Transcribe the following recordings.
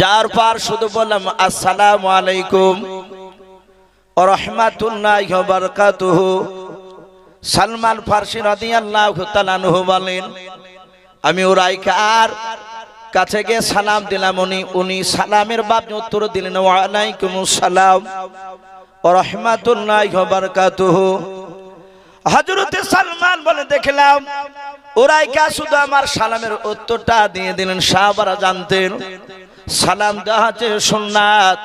যার পার শুধু বললাম, আসসালামু আলাইকুম রহমাতুল্লাহ বারকাতুহ। সালমান ফার্সি রাদিয়াল্লাহু তাআলাহু বলেন, আমি উরাইকার কাছে গিয়ে সালাম দিলাম। উনি উনি সালামের বাপ উত্তর দিলেন ওয়ালাইকুম সালাম রহমাতুল্লাহ বারকাতুহ। হজরতে সালমান বলে, দেখলাম ওরাইকা শুধু আমার সালামের উত্তরটা দিয়ে দিলেন, সাহাবারা জানতেন সালাম দেওয়া হচ্ছে সুন্নাত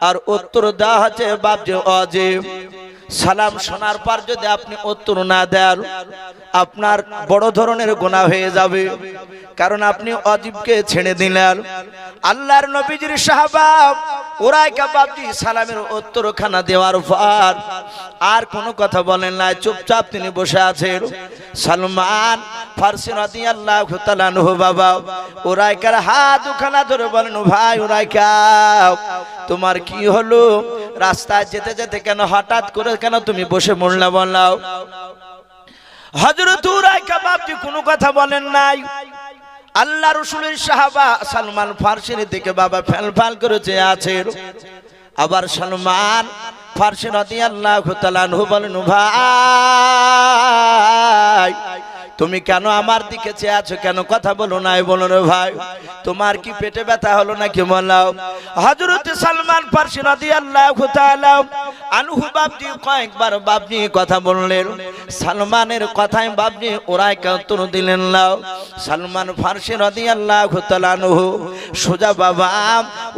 আর উত্তর দেওয়া হচ্ছে বাপজে অজীব সালাম শোনার পর যদি আপনি উত্তর না দেন, আপনার বড় ধরনের গুনাহ হয়ে যাবে। কারণ আপনি অজীবকে ছেড়ে দিলেন। আল্লাহর নবীজির সাহাবা ওরাইকা বাপজি সালামের উত্তর খানা দেওয়ার পর আর কোনো কথা বলেন না চুপচাপ তিনি বসে আছেন। সালমান ফার্সি নদী আল্লাহ তালানহু বাবা ওরাইকার হাত দুখানা ধরে বলেন, ভাই ওরাইকা তোমার কি হলো? রাস্তায় যেতে যেতে কেন হঠাৎ করে কেন তুমি বসে মোল্লা বললাও হজরত বাপজি কোনো কথা বলেন নাই। আল্লাহ রসুলের সাহাবা সালমান ফার্সির দিকে বাবা ফেল ফাল করেছে, আছে। আবার সালমান ফার্সি নদী আল্লাহ বলেন, ভাই তুমি কেন আমার দিকে চেয়ে আছো? কেন কথা বলো নাই বলো রে ভাই? তোমার কি পেটে ব্যথা হলো নাকি বলাও হজরত সালমান ফার্সি নদী আল্লাহ আনহু বাবজি কয়েকবার বাবজি কথা বললেন। সালমানের কথায় বাবজি ওরাই উত্তর দিলেন লাও। সালমান ফার্সি নদী আল্লাহ আনহু, সোজা বাবা,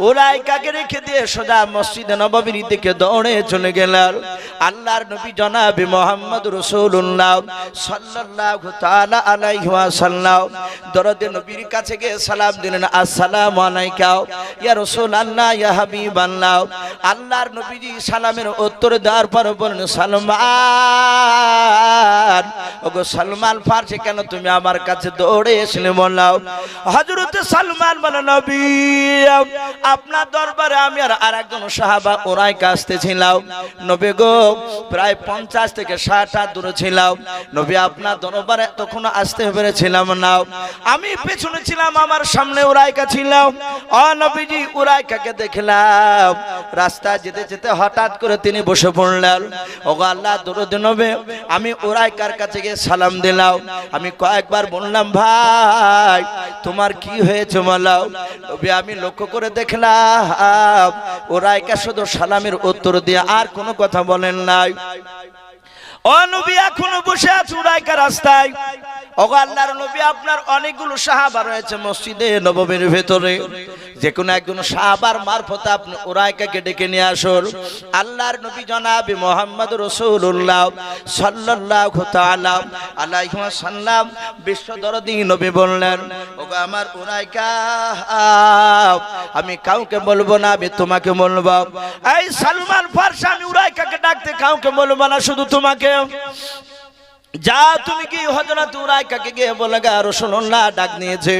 ওরাই কাকে রেখে দিয়ে সোজা মসজিদে নববীর দিকে দৌড়ে চলে গেলেন? আল্লাহর নবী জনাবি মোহাম্মদ রসুল্লাহ সাল্লাল্লাহু তাআলা আলাইহি ওয়াসাল্লাম। দরদে নবীর কাছে গিয়ে সালাম দিলেন, আসসালামু আলাইকা ইয়া রাসূলুল্লাহ, ইয়া হাবিবাল্লাহ। আল্লাহর নবীজি সালামের উত্তর দেওয়ার পর বলেন সালমান, ওগো সালমান ফারসি, কেন তুমি আমার কাছে দৌড়ে এসলে বললাও? হযরত সালমান বলে, নবী, আপনার দরবারে আমি আর আরেকজন সাহাবা ওরাই কাছতে ছিলাম নবী গো, প্রায় পঞ্চাশ থেকে ষাট হাত দূরে ছিলাম। নবী আপনার দরবারে তখন আসতে পেরেছিলাম না। আমি পেছনে ছিলাম, আমার সামনে উরাইকা ছিলাম অ নবীজি উরাইকাকে দেখলাম। রাস্তায় যেতে যেতে হঠাৎ করে তিনি বসে পড়লেন। ও আল্লাহ, দরদ নবে, আমি উরাইকার কাছে গিয়ে সালাম দিলাম। আমি কয়েকবার বললাম, ভাই, তোমার কি হয়েছে মালাও? নবী, আমি লক্ষ্য করে দেখলাম ওরাইকা শুধু সালামের উত্তর দিয়ে আর কোনো কথা বলেন নাই। ও নবী, এখনও বসে আছে উরাইকা রাস্তায়? ওগো আল্লাহর নবী, আপনার অনেকগুলো সাহাবা রয়েছে মসজিদে, নবমীর ভেতরে। যে কোনো একজন সাহাবার মারফতে আপনি উরাইকাকে ডেকে নিয়ে আসুন। আল্লাহর নবী জনাবি মোহাম্মদ রসুল্লাহ সাল্লাল্লাহু তাআলা আলাইহি ওয়াসাল্লাম বিশ্ব দরদি নবী বললেন, ওগো আমার উরাইকা আমি কাউকে বলব না, আমি তোমাকে বলব। এই সালমান ফারসি, আমি উরাইকাকে ডাকতে কাউকে বলব না, শুধু তোমাকে। Raquel. যা তুমি কি হজরা হজরত উরাইকাকে গিয়ে বলে, গা রসুল্লাহ ডাক নিয়েছে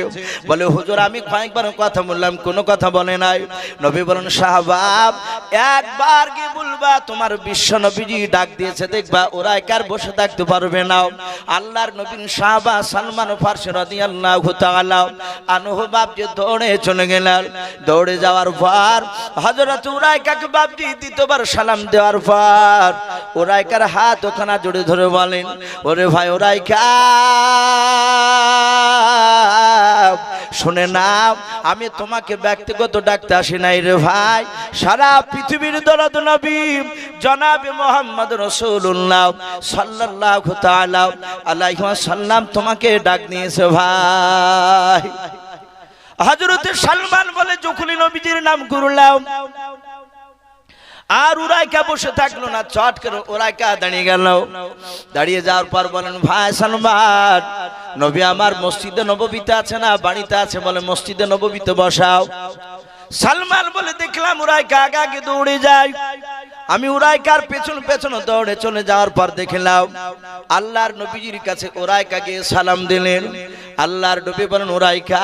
বলে, হুজুর, আমি কয়েকবার কথা বললাম, কোনো কথা বলে নাই। নবী বলেন, সাহাবাব, একবার গিয়ে বলবা? তোমার বিশ্ব নবীজি ডাক দিয়েছে, দেখবা উরাইকার বসে থাকতে পারবে না। আল্লাহর নবীন সাহাবা সালমান ফারসি রাদিয়াল্লাহু তাআলা আনহু বাপজি দৌড়ে চলে গেলেন। দৌড়ে যাওয়ার পর হজরা হযরত উরাইকাকে বাপজি দ্বিতীয়বার সালাম দেওয়ার পর উরাইকার হাত ওখানা জুড়ে ধরে বলেন ওরে ভাই, ওরাই শুনে না আমি তোমাকে ব্যক্তিগত ডাকতে আসি নাই রে ভাই। সারা পৃথিবীর দরদ নবী, জনাবে মোহাম্মদ রসুল্লাহ সাল্লাল্লাহু তাআলা আলাইহি সাল্লাম তোমাকে ডাক নিয়েছে ভাই। হযরতে সালমান বলে, যখনই নবীজির নাম করলাম আর উরাইকা বসে থাকল না, চট করে ওরাইকা দাঁড়িয়ে গেল। দাঁড়িয়ে যাওয়ার পর বলেন, ভাই সালমান, নবী আমার মসজিদে নববীতে আছে না, বাড়িতে আছে? বলে, মসজিদে নববীতে বসাও। সালমান বলে, দেখলাম উরাইকা আগে আগে দৌড়ে যায়। আমি উরাইকার পেছন পেছন দৌড়ে চলে যাওয়ার পর দেখলাম, আল্লাহর নবীজির কাছে ওরাইকা গিয়ে সালাম দিলেন। আল্লাহর নবী বলেন ওরাইকা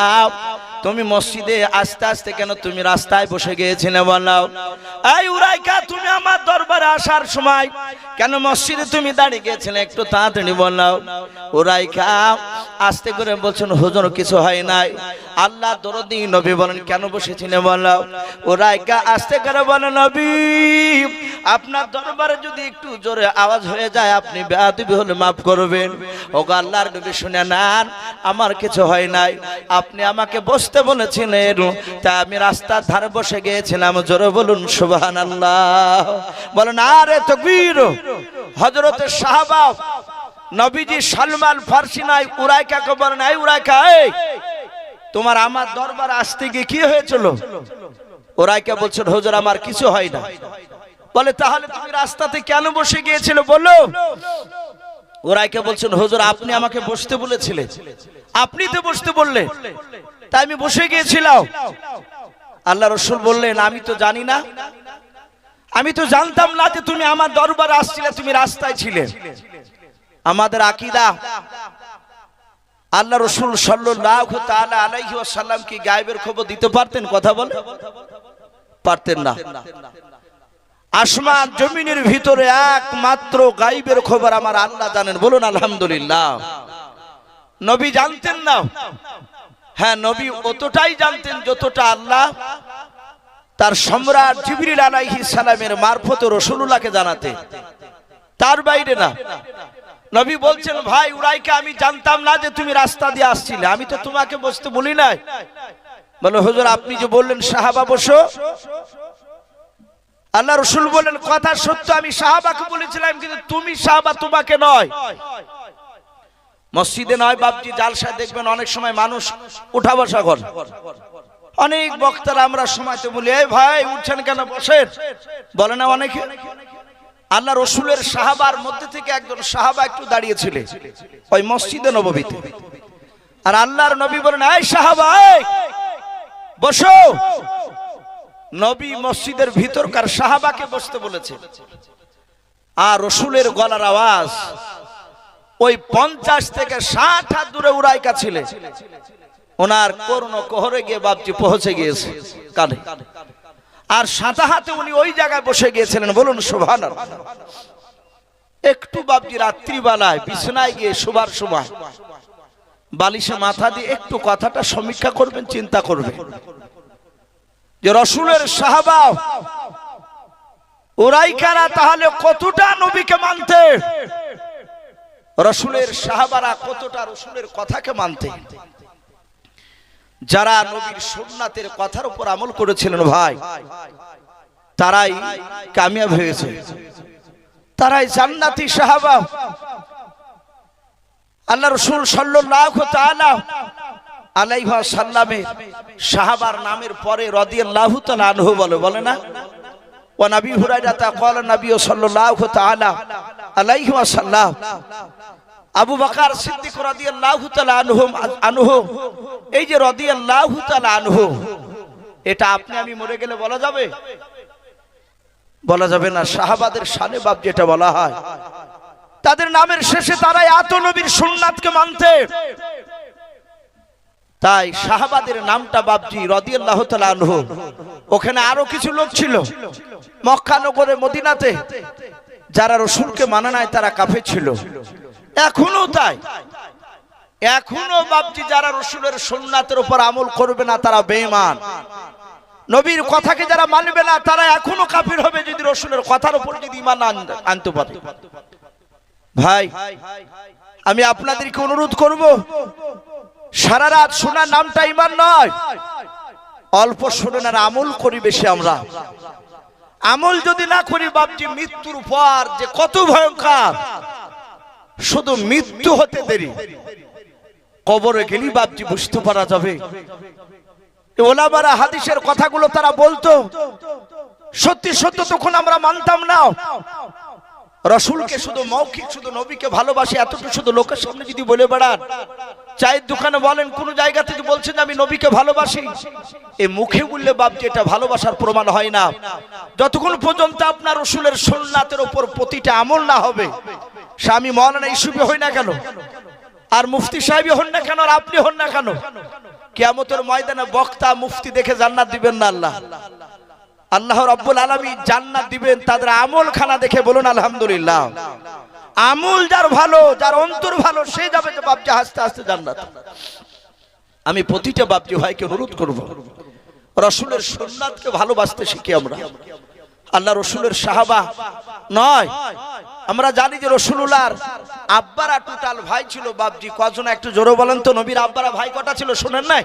তুমি মসজিদে আস্তে আস্তে কেন তুমি রাস্তায় বসে গিয়েছিলে বলাও এই উরাইকা, তুমি আমার দরবারে আসার সময় কেন মসজিদে তুমি দাঁড়িয়ে গিয়েছিলে একটু তাড়াতাড়ি বললাও উরাইকা, আস্তে করে বলছেন, হুজুর, কিছু হয় নাই। আল্লাহ দরদি নবী বলেন, কেন বসেছিলে বললাও উরাইকা, আস্তে করে বলে, নবী, আপনার দরবারে যদি একটু জোরে আওয়াজ হয়ে যায়, আপনি বেয়াদবি হলে মাফ করবেন। ও গো আল্লাহর নবী শুনে নেন, আমার কিছু হয় নাই। আপনি আমাকে বসতে বলেছিলেন, তা আমি রাস্তার ধারে বসে গিয়েছিলাম, জোরে বলুন সুবহান আল্লাহ বলেন, আরে তকবীর, হযরতে সাহাবা, নবীজি সালমান ফার্সি নাই উরাইকাকে বলেন, এই উরাইকা, এই, তোমার আমার দরবার আসতে গিয়ে কি হয়েছিল? ওরাইকা বলছেন হুজুর, আমার কিছু হয় না। বলে, তাহলে তুমি রাস্তাতে কেন বসে গিয়েছিল, বলো? ওরাইকে বলছেন, হুজুর, আপনি আমাকে বসতে বলেছিলেন। আপনি তো বসতে বললেন। তাই আমি বসে গিয়েছিলাম। আল্লাহ রসুল বললেন, আমি তো জানি না। আমি তো জানতাম না যে তুমি আমার দরবারে আসছিলে, তুমি রাস্তায় ছিলে। আমাদের আকিদা, আল্লাহ রসুল ওয়াসাল্লাম কি গায়েবের খবর দিতে পারতেন কথা বল পারতেন না। আসমান জমিনের ভিতরে একমাত্র গাইবের খবর আমার আল্লাহ জানেন। বলুন, আলহামদুলিল্লাহ। নবী জানতেন না। হ্যাঁ নবী অতটাই জানতেন যতটা আল্লাহ তার সম্রাট জিবরিল আলাইহিস সালামের মারফত রসুলুল্লাহকে জানাতে তার বাইরে না। নবী বলছেন, ভাই উড়াইকে আমি জানতাম না যে তুমি রাস্তা দিয়ে আসছিলে। আমি তো তোমাকে বসতে বলি নাই। বলে, হুজুর, আপনি যে বললেন সাহাবা বসো। আল্লাহ রসুল বললেন, কথা সত্য, আমি সাহাবাকে বলেছিলাম, কিন্তু তুমি সাহাবা তোমাকে নয়। মসজিদে নয়, বাপজি জালসায় দেখবেন অনেক সময় মানুষ উঠা বসা করে। অনেক বক্তারা আমরা সময় তো বলি, এই ভাই, উঠছেন কেন বসেন? বলে না অনেকে। আল্লাহ রসুলের সাহাবার মধ্যে থেকে একজন সাহাবা একটু দাঁড়িয়েছিলেন ওই মসজিদে নববীতে। আর আল্লাহর নবী বলেন, এই সাহাবা বসো। নবী মসজিদের ভিতরকার সাহাবাকে বসতে বলেছে। আর রসুলের গলার আওয়াজ ওই পঞ্চাশ থেকে ষাট হাত দূরে উড়াইকা ছিলেন ওনার করুণ কোহরে গিয়ে বাপজি পৌঁছে গিয়েছে কানে আর সাঁতা হাতে উনি ওই জায়গায় বসে গিয়েছিলেন, বলুন শোভান একটু বাপজি রাত্রিবেলায় বিছানায় গিয়ে শোবার সময় বালিশে মাথা দিয়ে একটু কথাটা সমীক্ষা করবেন, চিন্তা করবেন। যে রসুলের সাহাবা ওরাই কারা তাহলে কতটা নবীকে মানতে রসুলের সাহাবারা কতটা রসুলের কথাকে মানতে? যারা নবীর সোমনাথের কথার উপর আমল করেছিলেন ভাই, তারাই কামিয়াব হয়েছে। তারাই জান্নাতি সাহাবা। আল্লাহ রসুল সাল্লাল্লাহু তাআলা আলাইহা সাল্লামের সাহাবার নামের পরে রাদিয়াল্লাহু তাআলা আনহু বলে বলে না? ও নবী হুরায়রা তা قال নবী সাল্লাল্লাহু তাআলা আলাইহি ওয়াসাল্লাম আবু বকর সিদ্দিক রাদিয়াল্লাহু তাআলা আনহুম আনহু এই যে রাদিয়াল্লাহু তাআলা আনহু এটা আপনি আমি মরে গেলে বলা যাবে বলা যাবে না সাহাবাদের শানে বাপ যেটা বলা হয় তাদের নামের শেষে তারা এত নবীর সুন্নাতকে মানতে তাই সাহাবাদের নামটা বাবজি রদিয়াল্লাহ তাআলা আনহু। ওখানে আরও কিছু লোক ছিল। মক্কা নগরে, মদিনাতে, যারা রসুলকে মানে নাই, তারা কাফে ছিল। এখনও তাই। এখনও বাবজি যারা রসুলের সুন্নাতের উপর আমল করবে না, তারা বেঈমান। নবীর কথাকে যারা মানবে না, তারা এখনও কাফির হবে যদি রসুলের কথার উপর যদি ইমান আন- আনতে পারে। ভাই, আমি আপনাদেরকে অনুরোধ করব সারা রাত শোনার নামটা ইমান নয়। অল্প শোনেন আর আমল করি বেশি আমরা। আমল যদি না করি বাপজি মৃত্যুর পর যে কত ভয়ঙ্কর। শুধু মৃত্যু হতে দেরি। কবরে গেলি বাপজি বুঝতে পারা যাবে। ওলামারা হাদিসের কথাগুলো তারা বলতো। সত্যি সত্য তখন আমরা মানতাম না। রসুলকে শুধু মৌখিক, শুধু নবীকে ভালোবাসি, এতটুকু শুধু লোকের সামনে যদি বলে বেড়ান। চায়ের দোকানে বলেন, কোন জায়গা থেকে বলছেন আমি নবীকে ভালোবাসি? এ মুখে বললে বাপ যেটা ভালোবাসার প্রমাণ হয় না। যতক্ষণ পর্যন্ত আপনার রসুলের সোননাথের ওপর প্রতিটা আমল না হবে, স্বামী মৌলানা ইসুফি হই না কেন? আর মুফতি সাহেবই হন না কেন? আর আপনি হন না কেন? কিয়ামতের ময়দানে বক্তা, মুফতি দেখে জান্নাত দিবেন না আল্লাহ। আল্লাহ রব্বুল আলমী জান্নাত দিবেন, তাদের আমল খানা দেখে বলুন, আলহামদুলিল্লাহ। আমল যার ভালো, যার অন্তর ভালো, সে যাবে যে বাপজি হাসতে হাসতে জান্নাত। আমি প্রতিটা বাপজি ভাইকে অনুরোধ করব, রসুলের সোননাথকে ভালোবাসতে শিখি আমরা। আল্লাহ রসুলের সাহাবা নয়, আমরা জানি যে রসুলুল্লাহর আব্বারা টোটাল ভাই ছিল বাপজি। কজন একটু জোরে বলেন তো, নবীর আব্বারা ভাই কটা ছিল, শোনেন নাই?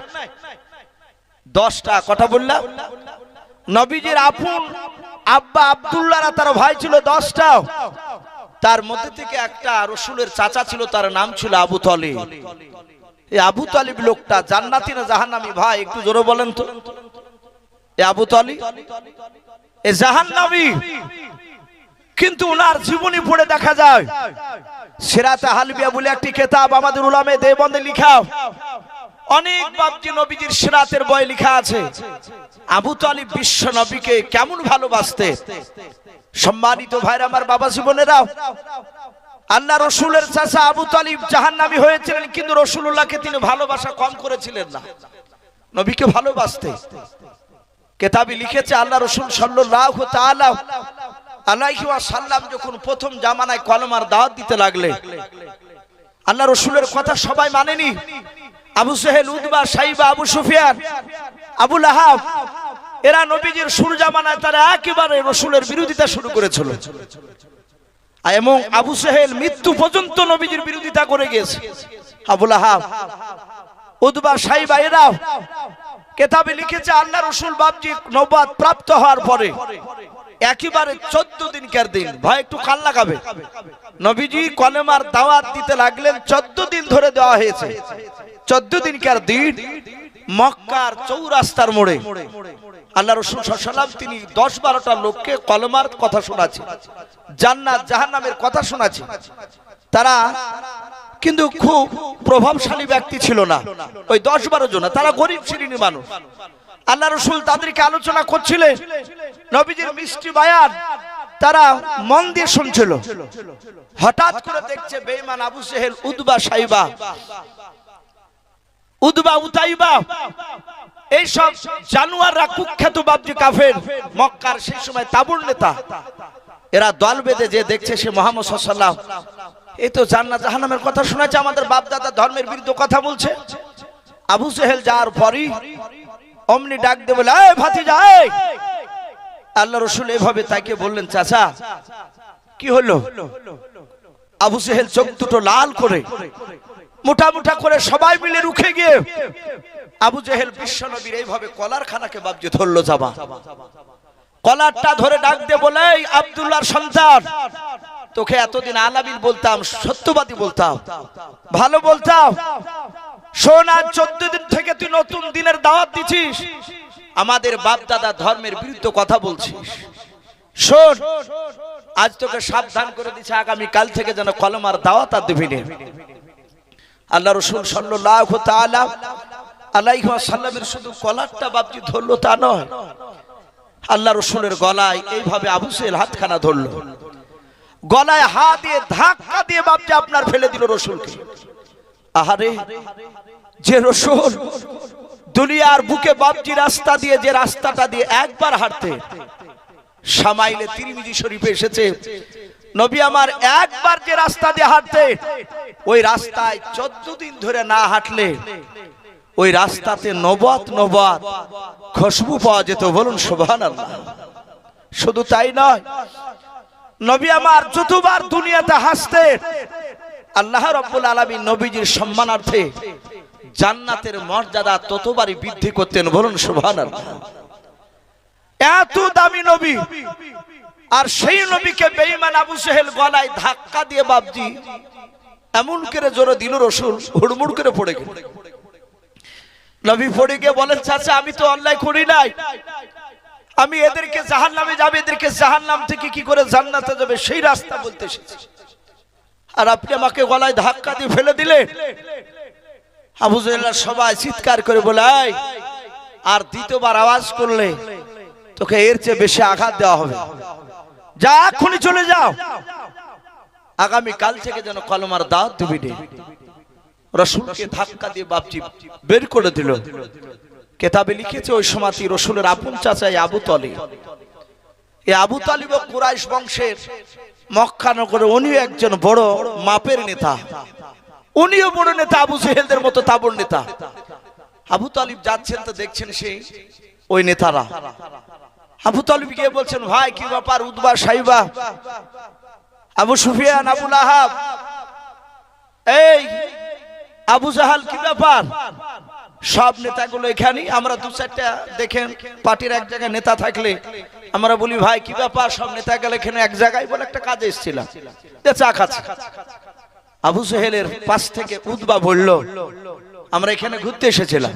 দশটা কথা বললাম? নবীজির আফুন আব্বা আব্দুল্লাহরা তার ভাই ছিল দশটা। তার মধ্যে থেকে একটা রসুলের চাচা ছিল, তার নাম ছিল আবু তলিব। এই আবু তালিব লোকটা জান্নাতি না জাহান্নামি? ভাই, একটু জোরে বলেন তো। এ আবু তালিব? এ জাহান্নামি? কিন্তু ওনার জীবনী পড়ে দেখা যায়, সেরাতে হালবিয়া বলে একটি কেতাব আমাদের উলামে দেবন্দে লিখাও অনেক বাবজি নবীজির সিরাতের বই লেখা আছে। আবু তালিব বিশ্ব নবীকে কেমন ভালোবাসতে? সম্মানিত ভাইরা আমার বাবা জীবনেরাও, আল্লাহ রসুলের চাষা আবু তালিব জাহান্নামী হয়েছিলেন, কিন্তু রসুল্লাহকে তিনি ভালোবাসা কম করেছিলেন না। নবীকে ভালোবাসতে। কেতাবি লিখেছে, আল্লাহ রসুল সাল্লাল্লাহু তাআলা আলাইহি ওয়াসাল্লাম যখন প্রথম জামানায় কলমার দাওয়াত দিতে লাগলে আল্লাহ রসুলের কথা সবাই মানেনি। আবু সেহেল উদবা সাইবা, আবু সুফিয়ান, আবু লাহাব, এরা নবীজির সুর জামানায় তারা একেবারে রসুলের বিরোধিতা শুরু করেছিল। এবং আবু সেহেল মৃত্যু পর্যন্ত নবীজির বিরোধিতা করে গেছে আবু লাহাব উদবা সাইবা এরাও কেতাবে লিখেছে আল্লাহ রসুল বাবজি নবাদ প্রাপ্ত হওয়ার পরে একেবারে চোদ্দ দিন দিনকার দিন ভাই একটু কাল লাগাবে। নবীজি কলেমার দাওয়াত দিতে লাগলেন, চোদ্দ দিন ধরে দেওয়া হয়েছে। চোদ্দ দিনকার দিন মক্কার চৌরাস্তার মোড়ে আল্লাহ রসুল সাল্লাম তিনি দশ বারোটা লোককে কলমার কথা শোনাচ্ছে জান্নাত, জাহান্নামের কথা শোনাচ্ছে তারা কিন্তু খুব প্রভাবশালী ব্যক্তি ছিল না, ওই দশ বারো জন তারা গরিব শ্রেণির মানুষ। আল্লাহ রসুল তাদেরকে আলোচনা করছিলেন, নবীজির মিষ্টি বায়ান, তারা মন দিয়ে শুনছিল। হঠাৎ করে দেখছে বেঈমান আবু সেহেল উদবা সাইবা উদবা, উতাইবা, এইসব জানুয়াররা কুখ্যাত বাবজি কাফের, মক্কার সেই সময় তাবুর নেতা। এরা দল বেঁধে যে দেখছে সে মোহাম্মদ সাল্লাম এই তো জান্নাত, জাহান্নামের কথা শোনাচ্ছে, আমাদের বাপ দাদা ধর্মের বিরুদ্ধে কথা বলছে। আবু সেহেল যাওয়ার পরই অমনি ডাক দে বলে, এই ভাতিজা, এই! আল্লাহ রসুল এভাবে তাকে বললেন, চাচা, কি হলো? আবু সেহেল চোখ দুটো লাল করে মোটা মোটা করে সবাই মিলে রুখে গিয়ে আবু জেহেল বিশ্ব নবীর এইভাবে কলার খানাকে বাবজি ধরলো যাবা কলারটা ধরে ডাক দিয়ে বলে, "এই আব্দুল্লাহর সন্তান, তোকে এতদিন আলাবিল বলতাম, সত্যবাদী বলতাম, ভালো বলতাম। আজ চোদ্দ দিন থেকে তুই নতুন দিনের দাওয়াত দিছিস। আমাদের বাপ দাদা ধর্মের বিরুদ্ধে কথা বলছিস। শোন, আজ তোকে সাবধান করে দিছে আগামী কাল থেকে যেন কলমার দাওয়াত আর দিবি আল্লাহ রসুল ওয়াসাল্লামের শুধু কলারটা বাপজি ধরলো তা নয়, আল্লাহ রসুলের গলায় এইভাবে আবু সেল হাতখানা ধরলো। গলায় হাত দিয়ে ধাক্কা দিয়ে বাপজি আপনার ফেলে দিল রসুলকে। আহারে, যে রসুল দুনিয়ার বুকে বাপজি রাস্তা দিয়ে যে রাস্তাটা দিয়ে একবার হাঁটতে, সামাইলে তিরমিজি শরীফে এসেছে নবী আমার একবার যে রাস্তা দিয়ে হাঁটতে, ওই রাস্তায় চোদ্দ দিন ধরে না হাঁটলে, ওই রাস্তাতে নবাত নবাত খুশবু পাওয়া যেত, বলুন শোভান শুধু তাই নয়, নবী আমার যতবার দুনিয়াতে হাসতে, আল্লাহ রব্বুল আলমী নবীজির সম্মানার্থে জান্নাতের মর্যাদা ততবারই বৃদ্ধি করতেন, বলুন শোভান এত দামি নবী আর সেই নবীকে বেঈমান আবু সেহেল গলায় ধাক্কা দিয়ে বাবজি এমন করে জোরে দিল রসুল হুড়মুড় করে পড়ে গেল। নবী পড়ে গিয়ে বলেন চাচা আমি তো অন্যায় করি নাই। আমি এদেরকে জাহান নামে যাবে এদেরকে জাহান নাম থেকে কি করে জান্নাতে যাবে সেই রাস্তা বলতে এসেছি। আর আপনি আমাকে গলায় ধাক্কা দিয়ে ফেলে দিলে আবু জেলার সবাই চিৎকার করে বলে "এই, আর দ্বিতীয়বার আওয়াজ করলে তোকে এর চেয়ে বেশি আঘাত দেওয়া হবে। যা, এক্ষুনি চলে যাও। আগামী কাল থেকে যেন কলমার দিবি রে রসুলকে ধাক্কা দিয়ে বাপজি বের করে দিল। কেতাবে লিখেছে, ওই সময় রসুলের আপন চাচা এই আবু তলিব। এই আবু তালিব কুরাইশ বংশের মক্কা নগরে উনিও একজন বড় মাপের নেতা। উনিও বড় নেতা, আবু সেহেলদের মতো তাবর নেতা। আবু তালিব যাচ্ছেন তো দেখছেন সেই ওই নেতারা। আবু তালিব গিয়ে বলছেন, ভাই, কি ব্যাপার? উদ্বা সাইবা? আবু সুফিয়ান, আবু লাহাব, এই, আবু জাহাল, কি ব্যাপার? সব নেতাগুলো এখানে, আমরা দু চারটা দেখেন, পার্টির এক জায়গায় নেতা থাকলে, আমরা বলি, ভাই, কি ব্যাপার? সব নেতা গেলে এখানে এক জায়গায়? বলে একটা কাজে এসেছিলাম। চা খাচ্ছে। আবু সেহেলের পাশ থেকে উদ্বা বলল, আমরা এখানে ঘুরতে এসেছিলাম।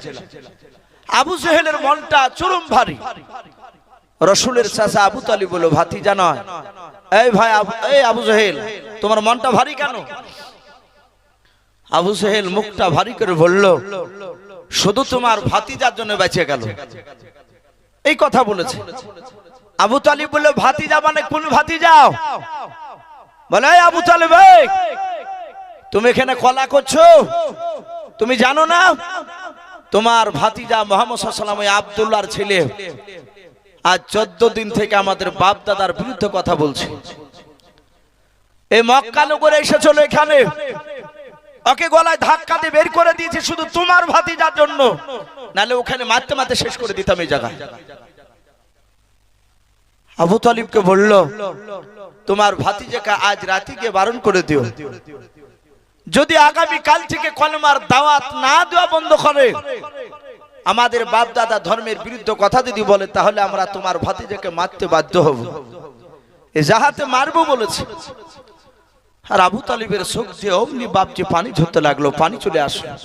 আবু সেহেলের মনটা চরম ভারী। রসুলের চাচা আবু তালি বলল ভাতি জানা এই ভাই এই আবু জহেল তোমার মনটা ভারী কেন? আবু সেহেল মুখটা ভারী করে বলল শুধু তোমার ভাতিজার জন্য বেঁচে গেল। এই কথা বলেছে। আবু তালিব বলল ভাতিজা মানে কোন ভাতিজাও বলে আবু এই, তুমি এখানে কলা করছ? তুমি জানো না? তোমার ভাতিজা মোহাম্মদ ওই আবদুল্লাহর ছেলে। আজ চোদ্দ দিন থেকে আমাদের বাপ দাদার বিরুদ্ধে কথা বলছে। এই মক্কা নগরে এসেছিল এখানে? ওকে গলায় ধাক্কা দিয়ে বের করে দিয়েছে শুধু তোমার ভাতি যার জন্য। নালে ওখানে মারতে মারতে শেষ করে দিতাম এই জায়গায়। আবু তালিবকে বলল, তোমার ভাতিজাকে আজ রাতে গিয়ে বারণ করে দিও। যদি আগামী কাল থেকে কলমার দাওয়াত না দেওয়া বন্ধ করে আমাদের বাপ দাদা ধর্মের বিরুদ্ধে কথা যদি বলে, তাহলে আমরা তোমার ভাতিজাকে মারতে বাধ্য হব। যাহাতে মারবো বলেছে। আর আবু তালিবের চোখ যে অমনি বাপজি পানি ঝরতে লাগল, পানি চলে আসলো।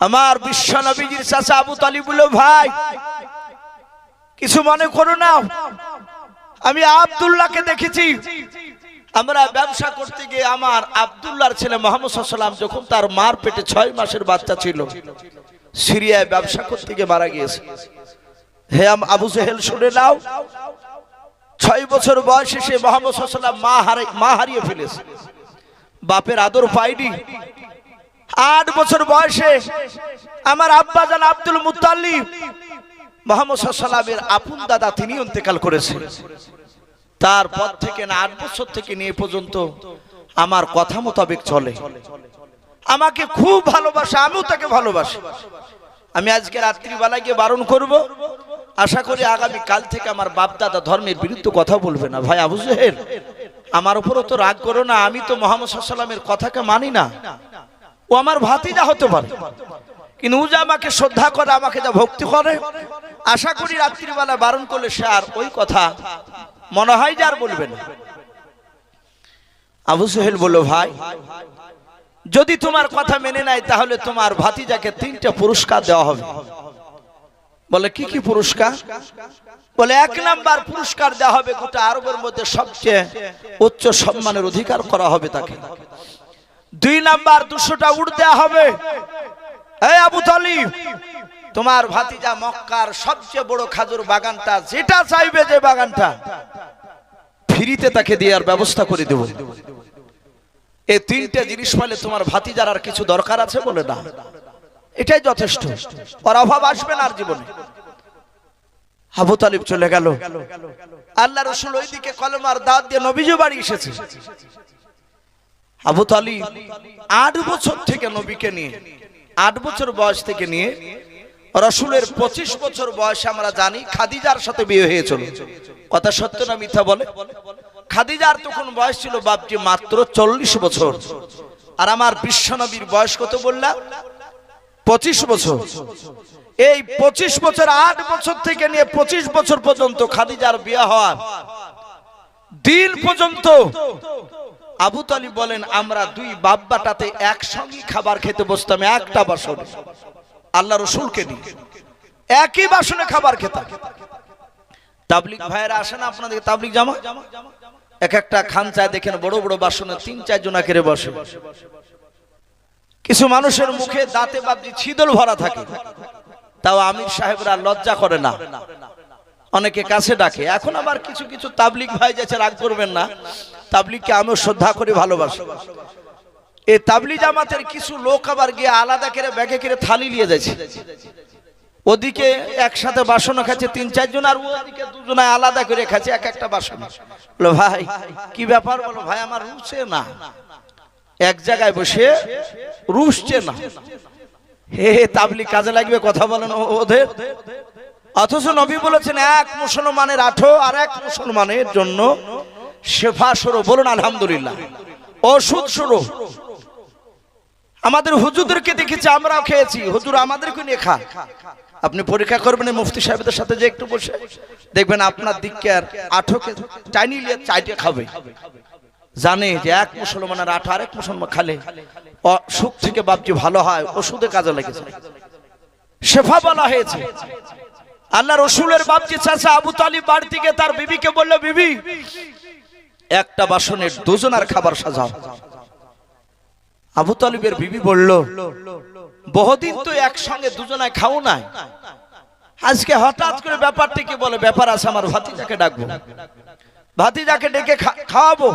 আমার বিশ্ব নবীজির চাচা আবু তালিব বলল, ভাই, কিছু মনে করো না। আমি আব্দুল্লাহকে দেখেছি। আমরা ব্যবসা করতে গিয়ে আমার আব্দুল্লাহর ছেলে মোহাম্মদ যখন তার মার পেটে ছয় মাসের বাচ্চা ছিল, সিরিয়ায় ব্যবসা করতে গিয়ে মারা গিয়েছে। হে আবু জেহেল, শুনে নাও, ছয় বছর বয়সে সে মোহাম্মদ মা হারাই, মা হারিয়ে ফেলেছে। বাপের আদর পাইনি আট বছর বয়সে আমার আব্বা জান আব্দুল মুতাল্লিব মোহাম্মদ সাল্লামের আপন দাদা তিনি ইন্তেকাল করেছে। তারপর থেকে না, আট বছর থেকে নিয়ে পর্যন্ত আমার কথা মোতাবেক চলে। আমাকে খুব ভালোবাসে, আমিও তাকে ভালোবাসি। আমি আজকে রাত্রিবেলা গিয়ে বারণ করব। আশা করি আগামী কাল থেকে আমার বাপ দাদা ধর্মের বিরুদ্ধে কথা বলবে না। ভাই আবু জেহেল, আমার উপরও তো রাগ করো না, আমি তো মোহাম্মদ সাল্লামের কথাকে মানি না। ও আমার ভাতিজা হতে পারে। কিন্তু ও যে আমাকে শ্রদ্ধা করে, আমাকে যা ভক্তি করে, আশা করি রাত্রিবেলা বারণ করলে সে আর ওই কথা মনে হয় যে আর বলবে না। আবু সোহেল বলল, ভাই, যদি তোমার কথা মেনে নেয়, তাহলে তোমার ভাতিজাকে তিনটা পুরস্কার দেওয়া হবে। বলে, কি কি পুরস্কার? বলে, এক নাম্বার পুরস্কার দেওয়া হবে গোটা আরবের মধ্যে সবচেয়ে উচ্চ সম্মানের অধিকার করা হবে তাকে। দুই নাম্বার দুশোটা উঠ দেওয়া হবে। এই আবু তালিব, তোমার ভাতিজা মক্কার সবচেয়ে বড় খাজুর বাগানটা, যেটা চাইবে যে বাগানটা ফ্রিতে তাকে দেওয়ার ব্যবস্থা করে দেব। এই তিনটে জিনিস পাইলে তোমার ভাতিজার আর কিছু দরকার আছে বলে না? এটাই যথেষ্ট। ওর অভাব আসবে না আর জীবনে। আবু তালিব চলে গেল। আল্লাহ রসুল ওইদিকে কলমার দাঁত দিয়ে নবীজি বাড়ি এসেছে। আবু তালিব আট বছর থেকে নবীকে নিয়ে, আট বছর বয়স থেকে নিয়ে, রসুলের পঁচিশ বছর বয়সে আমরা জানি খাদিজার সাথে বিয়ে হয়েছিল। কথা সত্য না মিথ্যা বলে? খাদিজার তখন বয়স ছিল বাপজি মাত্র চল্লিশ বছর। আর আমার বিশ্বনবীর বয়স কত বললাম পঁচিশ বছর। এই পঁচিশ বছর, আট বছর থেকে নিয়ে পঁচিশ বছর পর্যন্ত খাদিজার বিয়ে হওয়ার দিন পর্যন্ত আবু তালিব বলেন, আমরা দুই বাব্বাটাতে একসঙ্গে খাবার খেতে বসতাম, একটা বাসন। আল্লাহ রসুলকে নিয়ে একই বাসনে খাবার খেতাম। তাবলিক ভাইয়েরা আসে না আপনাদের তাবলিক জামা? এক একটা খানচায় দেখেন বড় বড় বাসনে তিন চার জনা করে বসে। কিছু মানুষের মুখে দাঁতে বাবজি ছিদল ভরা থাকে। তাও আমির সাহেবরা লজ্জা করে না। অনেকে কাছে ডাকে, এখন আবার কিছু কিছু তাবলিক ভাই যাচ্ছে, রাগ করবেন না। তাবলিককে আমিও শ্রদ্ধা করে ভালোবাসি। এই তাবলি জামাতের কিছু লোক আবার গিয়ে আলাদা করে ব্যাগে করে থালি নিয়ে যাচ্ছে। ওদিকে একসাথে বাসন খাচ্ছে, তিন চারজন, আর ওদিকে দুজনে আলাদা করে খাচ্ছে, এক একটা বাসন। বলো, ভাই, কি ব্যাপার? বলো, ভাই, আমার রুচে না। এক জায়গায় বসে রুশছে না। হে তাবলি কাজে লাগবে, কথা বলেন ওদের। অথচ নবী বলেছেন, এক মুসলমানের আঠো আর এক মুসলমানের জন্য শেফা শুরু বলুন, আলহামদুলিল্লাহ। ওষুধ শুরু আমাদের হুজুরদেরকে দেখেছি, আমরাও খেয়েছি। হুজুর আমাদেরকে নিয়ে খা। আপনি পরীক্ষা করবেন মুফতি সাহেবদের সাথে যে একটু বসে। দেখবেন আপনার দিককে আর আঠোকে টাইনি নিয়ে চাইটে খাবে। জানে যে এক মুসলমানের আঠা আরেক মুসলমান খালে। সুখ থেকে বাপজি ভালো হয়, ওষুধে কাজে লেগেছে। শেফা বলা হয়েছে। আল্লাহ রসুলের বাপজি চাচা আবু তালিব বাড়ি থেকে তার বিবিকে বলল, বিবি, একটা বাসনের দুজনার খাবার সাজাও। আবু তালিবের বিবি বলল, বহুদিন তো একসঙ্গে দুজনায় খাও নাই। আজকে হঠাৎ করে ব্যাপারটি কি বলে? ব্যাপার আছে আমার, ভাতিজাকে ডাকবো। ভাতিজাকে ডেকে খাওয়াবো।